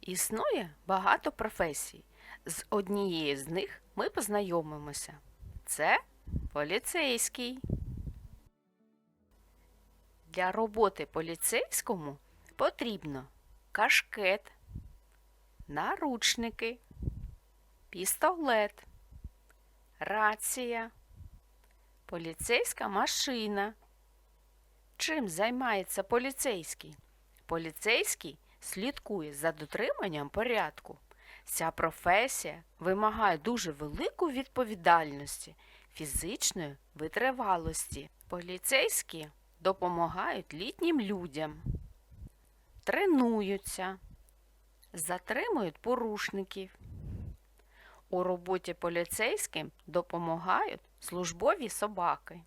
Існує багато професій. З однією з них ми познайомимося. Це поліцейський. Для роботи поліцейському потрібно кашкет, наручники, пістолет, рація, поліцейська машина. Чим займається поліцейський? Поліцейський слідкує за дотриманням порядку. Ця професія вимагає дуже велику відповідальності, фізичної витривалості. Поліцейські допомагають літнім людям, тренуються, затримують порушників. У роботі поліцейським допомагають службові собаки.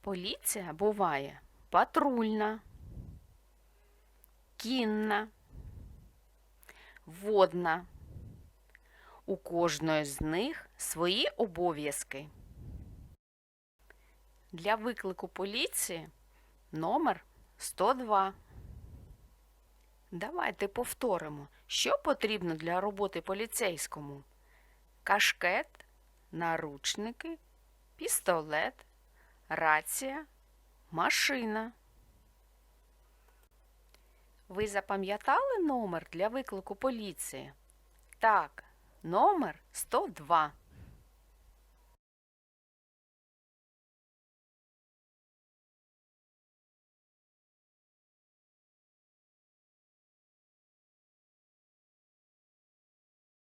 Поліція буває патрульна, кінна, водна. У кожної з них свої обов'язки. Для виклику поліції номер 102. Давайте повторимо, що потрібно для роботи поліцейському: кашкет, наручники, пістолет, рація, машина. Ви запам'ятали номер для виклику поліції? Так, номер 102.